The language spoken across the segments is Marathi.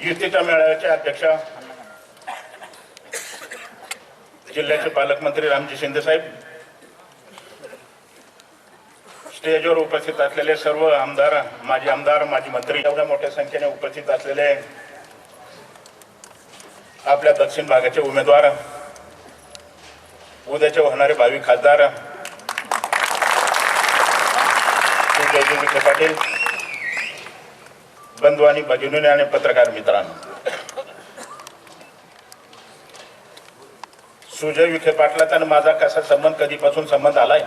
युतीच्या मेळाव्याच्या अध्यक्ष जिल्ह्याचे पालकमंत्री रामजी शिंदे साहेब स्टेजवर उपस्थित असलेले सर्व आमदार माजी आमदार माजी मंत्री एवढ्या मोठ्या संख्येने उपस्थित असलेले आपल्या दक्षिण भागाचे उमेदवार उद्याचे होणारे भावी खासदार जयजी विखे पाटील बंधू आणि भगिनी आणि पत्रकार मित्रांनो. सुजय विखे पाटलाचा आणि माझा कसा संबंध कधीपासून संबंध आलाय?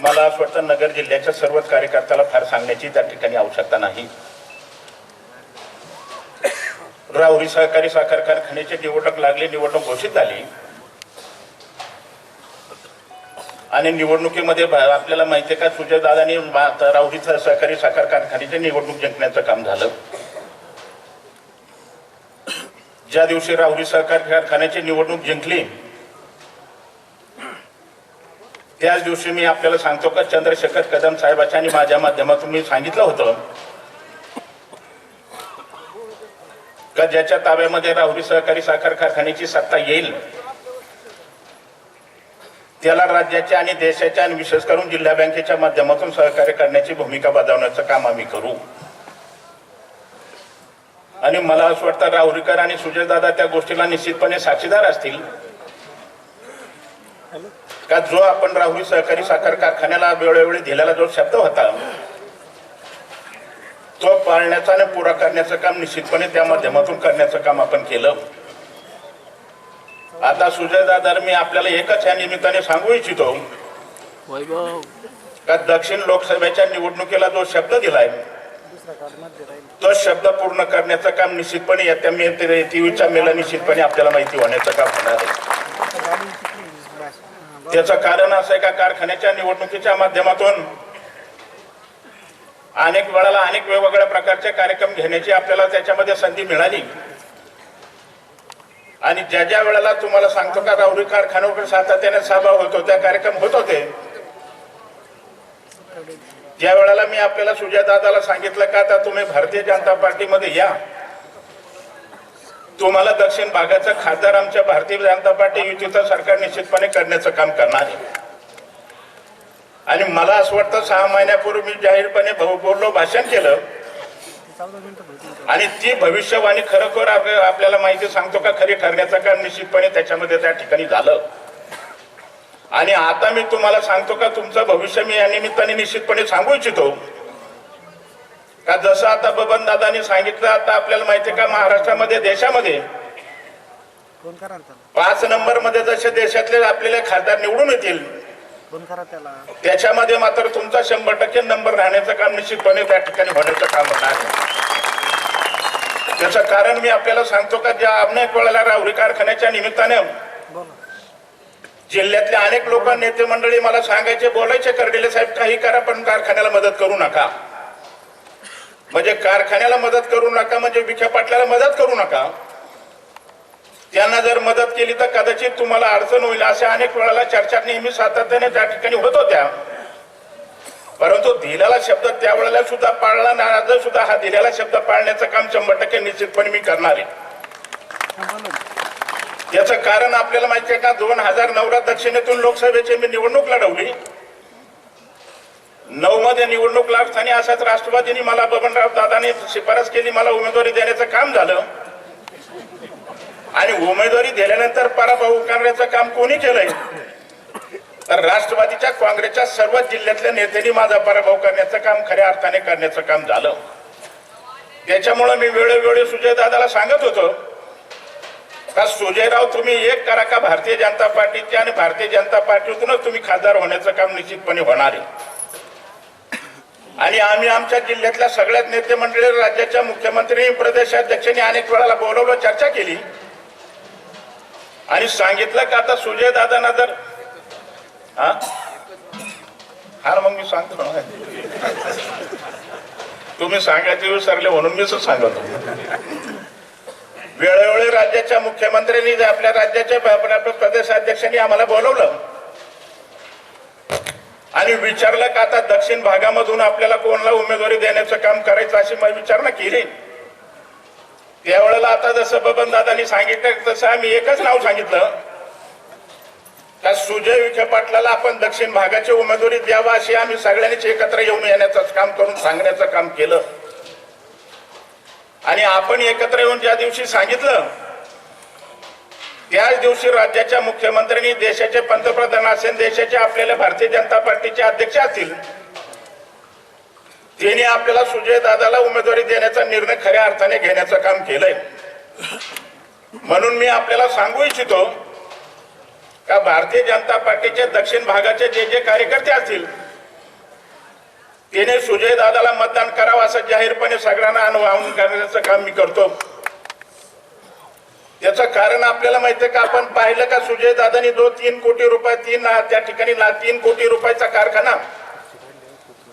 मला असं वाटतं नगर जिल्ह्याच्या सर्वच कार्यकर्त्याला फार सांगण्याची त्या ठिकाणी आवश्यकता नाही. राहुरी सहकारी साखर कारखान्याची निवडणूक लागली निवडणूक घोषित झाली. आणि निवडणुकीमध्ये आपल्याला माहिती आहे का सुजय दादानी राहुरी सहकारी साखर कारखान्याची निवडणूक जिंकण्याचं काम झालं. ज्या दिवशी राहुरी सहकार कारखान्याची निवडणूक जिंकली त्याच दिवशी मी आपल्याला सांगतो का चंद्रशेखर कदम साहेबाच्या आणि माझ्या माध्यमातून मी सांगितलं होतं का ज्याच्या ताब्यामध्ये राहुरी सहकारी साखर कारखान्याची सत्ता येईल त्याला राज्याच्या आणि देशाच्या आणि विशेष करून जिल्हा बँकेच्या माध्यमातून सहकार्य करण्याची भूमिका बजावण्याचं काम आम्ही करू. आणि मला असं वाटतं राहुरीकर आणि सुजयदादा त्या गोष्टीला निश्चितपणे साक्षीदार असतील. का जो आपण राहुरी सहकारी साखर कारखान्याला वेळोवेळी दिलेला जो शब्द होता तो पाळण्याचा आणि पुरा करण्याचं काम निश्चितपणे त्या माध्यमातून करण्याचं काम आपण केलं. आता सुजयदादा मी आपल्याला एकच या निमित्ताने सांगू इच्छितो. का दक्षिण लोकसभेच्या निवडणुकीला जो शब्द दिलाय तो शब्द पूर्ण करण्याचं काम निश्चितपणे येत्या मे ते टीव्हीच्या मेला निश्चितपणे आपल्याला माहिती होण्याचं काम होणार आहे. त्याचं कारण असं आहे का कारखान्याच्या निवडणुकीच्या माध्यमातून अनेक वेळाला अनेक वेगवेगळ्या प्रकारचे कार्यक्रम घेण्याची आपल्याला त्याच्यामध्ये संधी मिळाली. आणि ज्या ज्या वेळेला तुम्हाला सांगतो का राहुरी कारखान्यावर सातत्याने सहभाग होतो त्या कार्यक्रम होत होते. ज्या वेळेला मी आपल्याला सुजय दादाला सांगितलं का आता तुम्ही भारतीय जनता पार्टीमध्ये या. तुम्हाला दक्षिण भागाचा खासदार आमच्या भारतीय जनता पार्टी युतीचं सरकार निश्चितपणे करण्याचं काम करणार आहे. आणि मला असं वाटतं सहा महिन्यापूर्वी मी जाहीरपणे बोललो भाषण केलं. आणि ती भविष्यवाणी खरोखर आपल्या- आपल्याला माहिती सांगतो का? खरी ठरण्याचं काम निश्चितपणे त्याच्यामध्ये त्या ठिकाणी झालं. आणि आता मी तुम्हाला सांगतो का? तुमचं भविष्य मी या निमित्ताने निश्चितपणे सांगू इच्छितो. का जसं आता बबन दादानी सांगितलं आता आपल्याला माहिती आहे का? महाराष्ट्रामध्ये देशामध्ये पाच नंबरमध्ये जसे देशातले आपल्याला खासदार निवडून येतील त्याच्यामध्ये मात्र तुमचा शंभर टक्के नंबर राहण्याचं काम निश्चितपणे त्या ठिकाणी होण्याचं काम होणार आहे. त्याचं कारण मी आपल्याला सांगतो का ज्या अनेक वेळेला राहुरी कारखान्याच्या निमित्ताने बोला. जिल्ह्यातले अनेक लोक नेते मंडळी मला सांगायचे बोलायचे करडेले साहेब काही करा पण कारखान्याला मदत करू नका. म्हणजे कारखान्याला मदत करू नका म्हणजे विखे पाटलाला मदत करू नका. त्यांना जर मदत केली तर कदाचित तुम्हाला अडचण होईल अशा अनेक वेळाला चर्चा नेहमी सातत्याने त्या ठिकाणी होत होत्या. परंतु दिलेला शब्द त्यावेळेला सुद्धा पाळला नाही आज सुद्धा हा दिलेला शब्द पाळण्याचं काम शंभर टक्के निश्चितपणे मी करणार आहे. याचं कारण आपल्याला माहिती आहे का? दोन हजार नऊला दक्षिणेतून लोकसभेची मी निवडणूक लढवली. नऊ मध्ये निवडणूक लागताना असाच राष्ट्रवादीने मला बबनराव दादाने शिफारस केली मला उमेदवारी देण्याचं काम झालं. आणि उमेदवारी दिल्यानंतर पराभव करण्याचं काम कोणी केलंय? तर राष्ट्रवादीच्या काँग्रेसच्या सर्व जिल्ह्यातल्या नेत्यांनी माझा पराभव करण्याचं काम खऱ्या अर्थाने करण्याचं काम झालं. त्याच्यामुळे मी वेळोवेळी सुजय दादाला सांगत होतो का सुजयराव तुम्ही एक करा का भारतीय जनता पार्टीचे आणि भारतीय जनता पार्टीतूनच तुम्ही खासदार होण्याचं काम निश्चितपणे होणार आहे. आणि आम्ही आमच्या जिल्ह्यातल्या सगळ्याच नेते मंडळी राज्याच्या मुख्यमंत्री प्रदेशाध्यक्षांनी अनेक वेळाला बोलवलं चर्चा केली. आणि सांगितलं का आता सुजय दादांना जर हा? हा मग मी सांगतो ना. तुम्ही सांगायचे विसरले म्हणून मीच सांगतो. वेळोवेळी राज्याच्या मुख्यमंत्र्यांनी आपल्या राज्याच्या प- प्रदेशाध्यक्षांनी आम्हाला बोलवलं आणि विचारलं का आता दक्षिण भागामधून आपल्याला कोणाला उमेदवारी देण्याचं काम करायचं अशी मी विचारणा केली. त्यावेळेला आता जसं बबन दादानी सांगितलं तसं आम्ही एकच नाव सांगितलं. का सुजय विखे पाटलाला आपण दक्षिण भागाची उमेदवारी द्यावा अशी आम्ही सगळ्यांनीच एकत्र येऊन येण्याचं काम करून सांगण्याचं काम केलं. आणि आपण एकत्र येऊन ज्या दिवशी सांगितलं त्याच दिवशी राज्याच्या मुख्यमंत्र्यांनी देशाचे पंतप्रधान असेल देशाचे आपल्याला भारतीय जनता पार्टीचे अध्यक्ष असतील त्यांनी आपल्याला सुजय दादाला उमेदवारी देण्याचा निर्णय खऱ्या अर्थाने घेण्याचं काम केलंय. म्हणून मी आपल्याला सांगू इच्छितो का भारतीय जनता पार्टीचे दक्षिण भागाचे जे जे कार्यकर्ते असतील त्याने सुजय दादाला मतदान करावं असं जाहीरपणे सगळ्यांना अनुवाहन करण्याचं काम मी करतो. त्याचं कारण आपल्याला माहिती आहे का आपण पाहिलं का सुजय दादानी दो तीन कोटी रुपये तीन त्या ठिकाणी ना तीन कोटी रुपयाचा कारखाना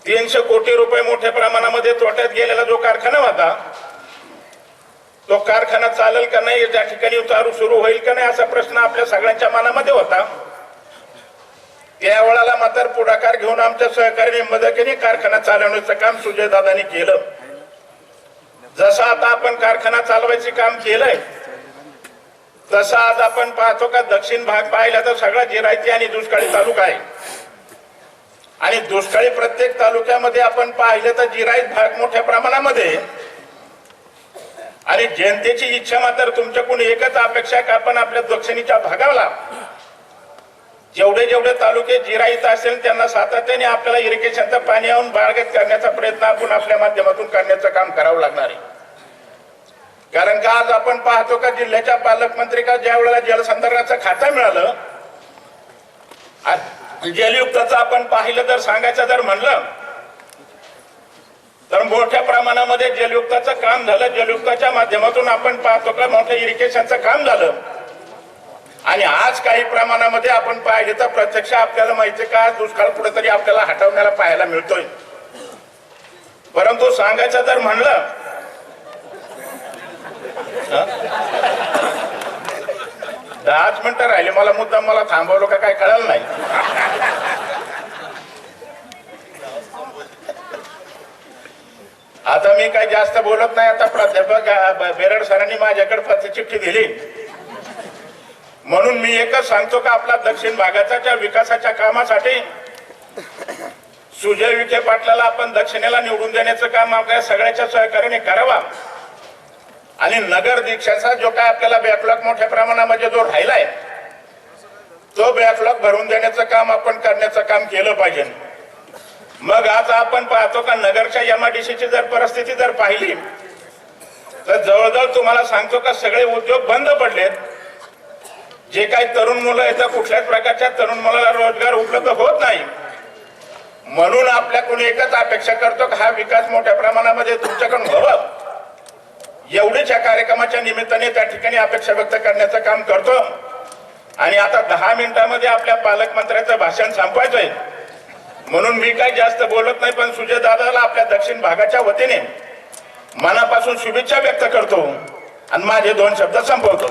तीनशे कोटी रुपये मोठ्या प्रमाणामध्ये तोट्यात गेलेला जो कारखाना होता तो कारखाना चालेल का नाही त्या ठिकाणी उतारू सुरू होईल का नाही असा प्रश्न आपल्या सगळ्यांच्या मनामध्ये होता. त्यावेळेला मात्र पुढाकार घेऊन आमच्या सहकार्याने मदतीने कारखाना चालवण्याचं काम सुजयदादानी केलं. जसं आता आपण कारखाना चालवायचे काम केलंय तसं आज आपण पाहतो का दक्षिण भाग पाहिला तर सगळा जिरायती आणि दुष्काळी तालुका आहे. आणि दुष्काळी प्रत्येक तालुक्यामध्ये आपण पाहिलं तर जिरायत भाग मोठ्या प्रमाणामध्ये. आणि जनतेची इच्छा मात्र तुमच्याकडून एकच अपेक्षा आहे का आपण आपल्या दक्षिणीच्या भागाला? जेवढे जेवढे तालुके जिराईत असेल त्यांना सातत्याने आपल्याला इरिगेशनचं पाणी आणून बाळगत करण्याचा प्रयत्न आपण आपल्या माध्यमातून करण्याचं काम करावं लागणार आहे. कारण का आज आपण पाहतो का जिल्ह्याच्या पालकमंत्री का ज्या वेळेला जलसंदर्भाचं खातं मिळालं आज जलयुक्ताचं आपण पाहिलं तर सांगायचं जर म्हणलं तर मोठ्या प्रमाणामध्ये जलयुक्ताचं काम झालं. जलयुक्ताच्या माध्यमातून आपण पाहतो का मोठं इरिगेशनचं काम झालं. आणि आज काही प्रमाणामध्ये आपण पाहिले तर प्रत्यक्ष आपल्याला माहिती आहे का दुष्काळ कुठेतरी आपल्याला हटवण्याला पाहायला मिळतोय. परंतु सांगायचं जर म्हणलं दहाच मिनिटं राहिले मला मुद्दा मला थांबवलं का काय कळलं नाही. आता मी काही जास्त बोलत नाही आता प्राध्यापक बेरड सरांनी माझ्याकडे पत्रचिठ्ठी दिली. म्हणून मी एकच सांगतो का आपला दक्षिण भागाच्या त्या विकासाच्या कामासाठी सुजय विखे पाटलाला आपण दक्षिणेला निवडून देण्याचं काम आपल्या सगळ्याच्या सहकार्याने करावा. आणि नगर दीक्षाचा जो काय आपल्याला बॅकलॉग मोठ्या प्रमाणामध्ये जो राहिलाय तो बॅकलॉग भरून देण्याचं काम आपण करण्याचं काम केलं पाहिजे. मग आज आपण पाहतो का नगरच्या एमआयडीसीची जर परिस्थिती जर पाहिली तर जवळजवळ तुम्हाला सांगतो का सगळे उद्योग बंद पडलेत. जे काही तरुण मुलं आहेत कुठल्याच प्रकारच्या तरुण मुलाला रोजगार उपलब्ध होत नाही. म्हणून आपल्याकडून एकच अपेक्षा करतो का हा विकास मोठ्या प्रमाणामध्ये तुमच्याकडून व्हावं. एवढीच या कार्यक्रमाच्या निमित्ताने त्या ठिकाणी अपेक्षा व्यक्त करण्याचं काम करतो आणि आता दहा मिनिटांमध्ये आपल्या पालकमंत्र्याचं भाषण संपवायचंय. म्हणून मी काही जास्त बोलत नाही पण सुजय दादाला आपल्या दक्षिण भागाच्या वतीने मनापासून शुभेच्छा व्यक्त करतो. आणि माझे दोन शब्द संपवतो.